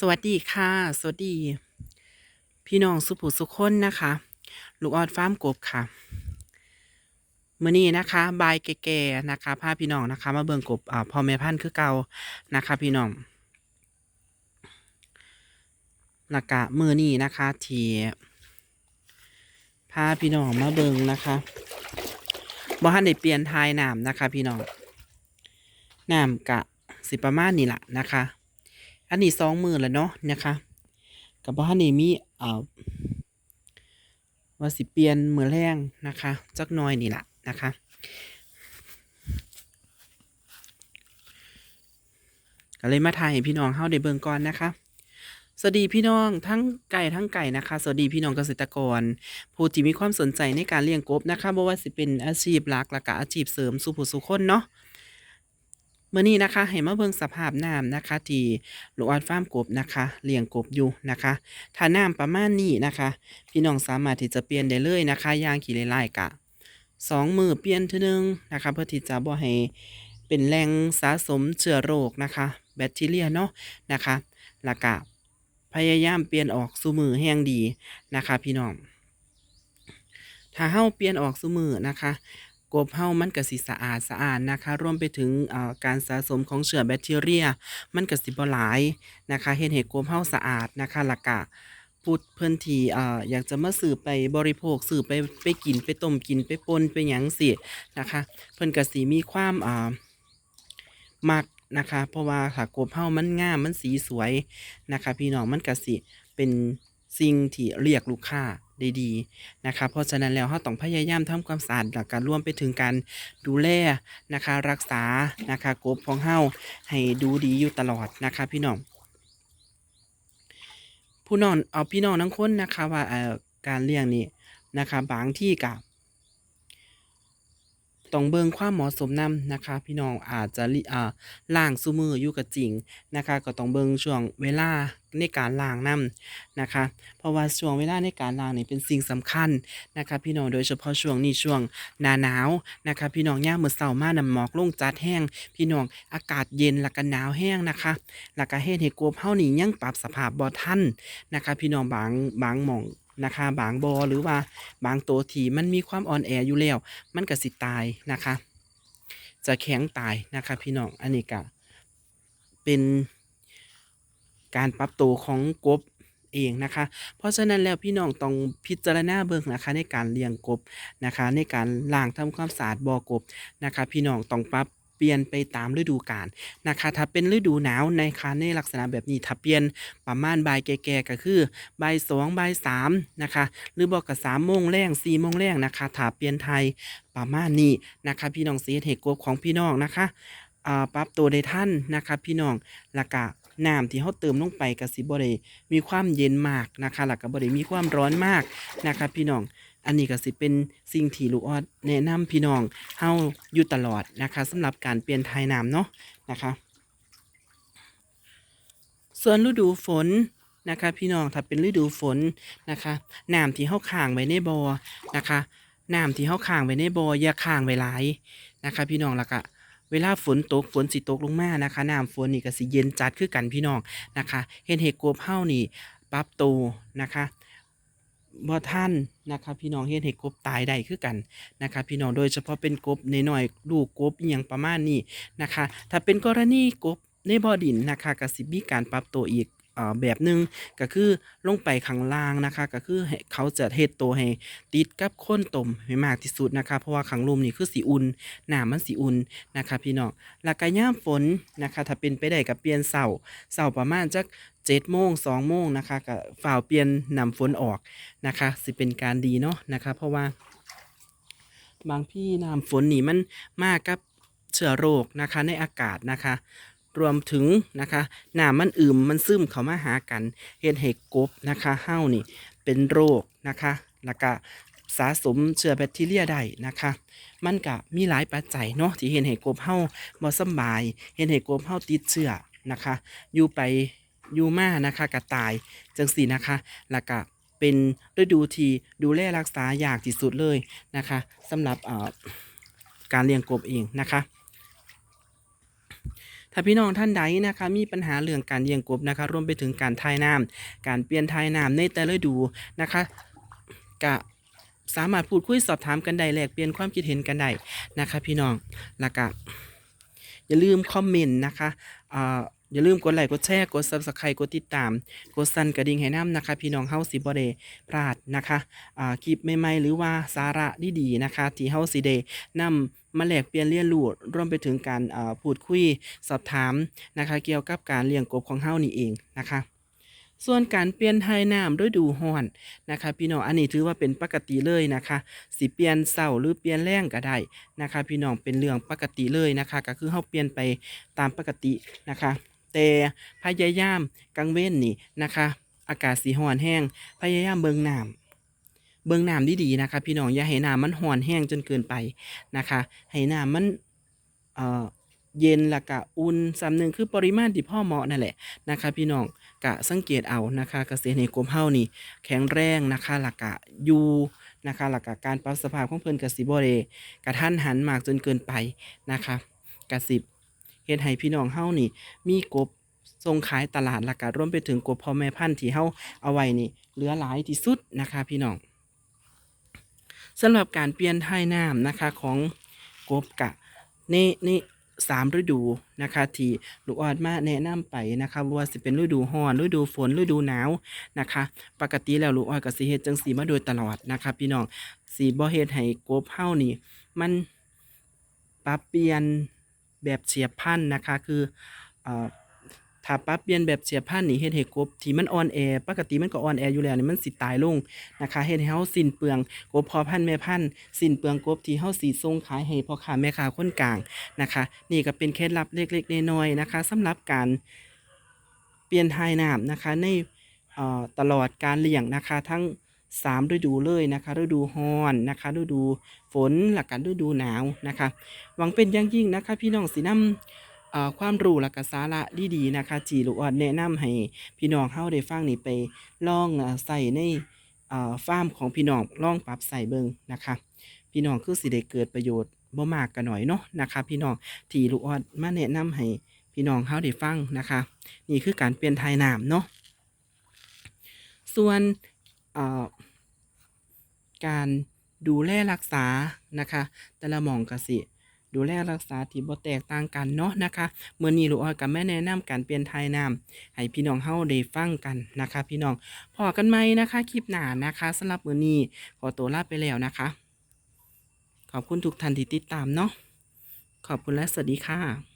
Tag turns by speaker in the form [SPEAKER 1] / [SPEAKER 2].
[SPEAKER 1] สวัสดีค่ะ สวัสดี พี่น้องสุภูสุคนนะคะ ลูกออดฟาร์มกบค่ะมื้อนี้นะคะบายแก่ๆนะคะพาพี่น้องนะคะ มาเบิ่งกบอ่าพ่อแม่พันธุ์คือเก่านะคะ พี่น้องแล้วก็มื้อนี้นะคะทีพาพี่น้องมาเบิ่งนะคะบ่ทันได้เปลี่ยนทายน้ำนะคะ พี่น้องน้ำกะสิประมาณนี้ล่ะนะคะ อันนี้สองมือแล้วเนาะนะคะกับบ้านนี้มีอ่อว่าสิเปลี่ยนมือแรงนะคะจักหน้อยนี่แหละนะคะก็เลยมาถ่ายให้พี่น้องเฮาได้เบิ่งก่อนนะคะสวัสดีพี่น้องทั้งไก่ทั้งไก่นะคะ สวัสดีพี่น้องเกษตรกร ผู้ที่มีความสนใจในการเลี้ยงกบนะคะบ่ว่าสิเป็นอาชีพหลักและก็อาชีพเสริมสู่ผู้สู่คนเนาะ มื่อนี้นะคะให้มาเบิ่งสภาพน้ำนะคะ ที่ลูกออดฟาร์มกบนะคะเลี้ยงกบอยู่นะคะ ถ้าน้ำประมาณนี้นะคะ พี่น้องสามารถที่จะเปลี่ยนได้เลยนะคะยางขี่ไล่ๆกะสองมือเปลี่ยนทีนึงนะคะ เพื่อที่จะบ่ให้เป็นแหล่งสะสมเชื้อโรคนะคะ แบคทีเรียเนาะนะคะล้วก็พยายามเปลี่ยนออกสู่มือแห้งดีนะคะ พี่น้องถ้าเฮาเปลี่ยนออกสู่มือนะคะ กบเฮามันก็สิสะอาดสะอาดนะคะรวมไปถึงการสะสมของเชื้อแบคทีเรีย มันก็สิบ่หลายนะคะเฮ็ดให้กบเฮาสะอาดนะคะล้วก็พูดเพิ่อนทีอ่ออยากจะมาซื้อไปบริโภคซื้อไปไปกินไปต้มกินไปปนไปหยังสินะคะ เพิ่อนกสิมีความอ่ามักนะคะ เพราะว่าถ้ากบเฮามันงามมันสีสวยนะคะ พี่น้องมันกสิเป็นสิ่งที่เรียกลูกค้า ด้ดีนะคะเพราะฉะนั้นแล้วเราต้องพยายามทำความสะอาดหลักการรวมไปถึงการดูแลนะคะรักษานะคะกบของเฮาให้ดูดีอยู่ตลอดนะคะพี่น้องผู้นองเอาพี่น้องทั้งคนนะคะว่าเอ่อการเลี้ยงนี่นะคะบางที่กับต้องเบิ่งความเหมาะสมนำนะคะ พี่น้องอาจจะลิอ่าล้างซุมืออยู่ก็จริงนะคะ ก็ต้องเบิ่งช่วงเวลา ในการล้างนํนะคะ เพราะว่าช่วงเวลาในการล้างนี่เป็นสิ่งสำคัญนะคะ พี่น้องโดยเฉพาะช่วงนี้ช่วงหน้าหนาวนะคะ พี่น้องยามมื้อเช้ามาน้ำหมอกลงจัดแห้ง พี่น้องอากาศเย็นแล้วก็หนาวแห้งนะคะแล้วก็เฮ็ดให้กบเฮานี่ยังปรับสภาพบ่ทันนะคะ พี่น้องบางบางหม่องนะคะบางบ่อหรือว่าบางตัวที่มันมีความอ่อนแออยู่แล้ว มันก็สิตายนะคะ จะแข็งตายนะคะ พี่น้องอันนี้ก็เป็น การปรับตัวของกบเองนะคะ เพราะฉะนั้นแล้วพี่น้องต้องพิจารณาเบิ่งนะคะในการเลี้ยงกบนะคะ ในการล้างทำความสะอาดบ่อกบนะคะ พี่น้องต้องปรับเปลี่ยนไปตามฤดูกาลนะคะ ถ้าเป็นฤดูหนาวในคะในลักษณะแบบนี้ถ้าเปลี่ยนประมาณบ่ายแก่ๆก็คือบ่ายสองบ่ายสามนะคะ หรือบอกกับสามโมงแรงสี่โมงแรงนะคะถ้าเปลี่ยนไทยประมาณนี้นะคะ พี่น้องเสียเหตุกบของพี่น้องนะคะปรับตัวได้ท่านนะคะ พี่น้องล้วก็ น้ำที่เขาเติมลงไปก็สิบ่ได้มีความเย็นมากนะคะแล้วก็บ่ได้มีความร้อนมากนะคะพี่น้องอันนี้ก็สิเป็นสิ่งที่ลูกออดแนะนำพี่น้องเฮาอยู่ตลอดนะคะสำหรับการเปลี่ยนทายน้ำเนาะนะคะ ส่วนฤดูฝนนะคะ พี่น้องถ้าเป็นฤดูฝนนะคะน้ำที่เฮาค้างไว้ในบ่อนะคะน้ำที่เฮาค้างไว้ในบ่ออย่าค้างไว้หลายนะคะ พี่น้องแล้วก็ เวลาฝนตกฝนสิตกลงมานะคะน้ำฝนนี่ก็สิเย็นจัดคือกันพี่น้องนะคะเห็นเห้กบเฮานี่ปรับตัวนะคะบ่ท่านนะคะพี่น้องเฮ็ดให้กบตายได้คือกันนะคะพี่น้องโดยเฉพาะเป็นกบน้อยๆลูกกบอย่างประมาณนี้นะคะ ถ้าเป็นกรณีกบในบ่อดินนะคะกสิมีการปรับตัวอีก แบบหนึ่งก็คือลงไปข้างล่างนะคะ ก็คือเขาจะเฮ็ดตัวให้ติดกับโคนตมให้มากที่สุดนะคะ เพราะว่าข้างลุ่มนี่คือสิอุ่นหน้ำมันสิอุ่นนะคะ พี่น้องแล้วก็ยามฝนนะคะ ถ้าเป็นไปได้ก็เปลี่ยนเสาเสาประมาณจักเจ็ดโมงสองโมงนะคะก็ฝ่าวเปลี่ยนนำฝนออกนะคะ สิเป็นการดีเนาะนะคะ เพราะว่า บางพี่น้ำฝนนี่มันมากกับเชื้อโรคนะคะในอากาศนะคะ รวมถึงนะคะหน้ำมันอึมมันซึมเข้ามาหากันเฮ็ดให้กบนะคะเฮ้านี่เป็นโรคนะคะแล้วก็สะสมเชื้อแบคทีเรียได้นะคะ มันก็มีหลายปัจจัยเนาะที่เห็นให้กบเฮาบ่สบาย เห็นให้กบเฮาติดเชื้อนะคะ อยู่ไปอยู่มานะคะก็ตายจังสี่นะคะ แล้วก็เป็นฤดูที่ดูแลรักษายากที่สุดเลยนะคะสำหรับการเลี้ยงกบเองนะคะ ถ้าพี่น้องท่านใดนะคะมีปัญหาเรื่องการเลี้ยงกบนะคะรวมไปถึงการทายน้ำการเปลี่ยนทายน้ำในแต่ละฤดูนะคะกะสามารถพูดคุยสอบถามกันได้แลกเปลี่ยนความคิดเห็นกันได้นะคะ พี่น้องแล้วก็อย่าลืมคอมเมนต์นะคะ อย่าลืมกดไลค์กดแชร์กด Subscribe กดติดตาม กดสั่นกระดิ่งให้น้ำนะคะ พี่น้องเฮาสิบ่ได้พลาดนะคะอ่าคลิปใหม่ๆหรือว่าสาระดีๆนะคะ ที่เฮาสิได้นำมาแลกเปลี่ยนเรียนรู้รวมไปถึงการอ่าพูดคุยสอบถามนะคะ เกี่ยวกับการเลี้ยงกบของเฮานี่เองนะคะส่วนการเปลี่ยนไทยน้ำฤดูร้อนนะคะ พี่น้องอันนี้ถือว่าเป็นปกติเลยนะคะสิเปลี่ยนเสาหรือเปลี่ยนแรงก็ได้นะคะ พี่น้องเป็นเรื่องปกติเลยนะคะ ก็คือเฮาเปลี่ยนไปตามปกตินะคะ แต่พยายามกลางเว้นนี่นะคะ อากาศสีร้อนแห้งพยายามเบิงน้ำเบิงน้ำดีๆนะคะพี่น้องอย่าให้น้ำมันร้อนแห้งจนเกินไปนะคะ ให้น้ำมันเอ่อเย็นละกะอุ่นสำหนึ่งคือปริมาณที่พ่อเหมาะนั่นแหละนะคะ พี่น้องกะสังเกตเอานะคะเกษตรในกรมเฮานี่ แข็งแรงนะคะหลักกะอยู่นะคะหลักกะการปรับสภาพของเพิ่นกสิบ่ได้กระทันหันมากจนเกินไปนะคะกสิบ เฮ็ดให้พี่น้องเฮานี่ มีกบส่งขายตลาดและกะรวมไปถึงกบพ่อแม่พันธุ์ที่เฮาเอาไว้นี่ เหลือหลายที่สุดนะคะพี่น้องสำหรับการเปลี่ยนท่ายน้ำนะคะของกบกะในในสามฤดูนะคะที่ลูกออดมาแนะนำไปนะคะว่าสิเป็นฤดูร้อนฤดูฝนฤดูหนาวนะคะ ปกติแล้วลูกออดก็สิเฮ็ดจังสีมาโดยตลอดนะคะพี่น้องสีบ่เฮ็ดให้กบเฮานี่ มันปรับเปลี่ยน แบบเฉียบพันนะคะ คืออถ้าปรับเปลี่ยนแบบเฉียบพันนี่เฮ็ดให้กบที่มันอ่อนแอปกติมันก็อ่อนแออยู่แล้วนี่มันสิตายลงนะคะเฮ็ดให้เฮาสิ้นเปลืองกบพอพันธุ์แม่พันธ์สิ้นเปลืองกบที่เฮาสิส่งขายให้พ่อค้าแม่ค้าคนกลางนะคะ นี่ก็เป็นเคล็ดลับเล็กๆน้อยๆนะคะสำหรับการเปลี่ยนทายน้ำนะคะในตลอดการเลี้ยงนะคะทั้ง สามฤดูเลยนะคะฤดูร้อนนะคะฤดูฝนและกันฤดูหนาวนะคะ หวังเป็นอย่างยิ่งนะคะ พี่น้องสินำความรู้และก็สาระดีๆนะคะจีลูกออดแนะนำให้พี่น้องเฮาได้ฟังนี่ไปลองใส่ในฟาร์มของพี่น้องลองปรับใส่เบิงนะคะ พี่น้องคือสิได้เกิดประโยชน์บ่มากก็หน่อยเนาะนะคะพี่น้องที่ลูกออดมาแนะนำให้พี่น้องเฮาได้ฟังนะคะ นี่คือการเปลี่ยนไทยน้ำเนาะส่วน การดูแลรักษานะคะ แต่ละหม่องก็สิดูแลรักษาที่บ่แตกต่างกันเนาะนะคะเมื่อนี้ลูกอ้อยกับแม่แนะนำการเปลี่ยนทยน้ำให้พี่น้องเฮาได้ฟังกันนะคะ พี่น้องพอกันไหมนะคะคลิปหน้านะคะสำหรับมื้อนี้ขอตัวลาไปแล้วนะคะ ขอบคุณทุกท่านที่ติดตามเนาะขอบคุณและสวัสดีค่ะ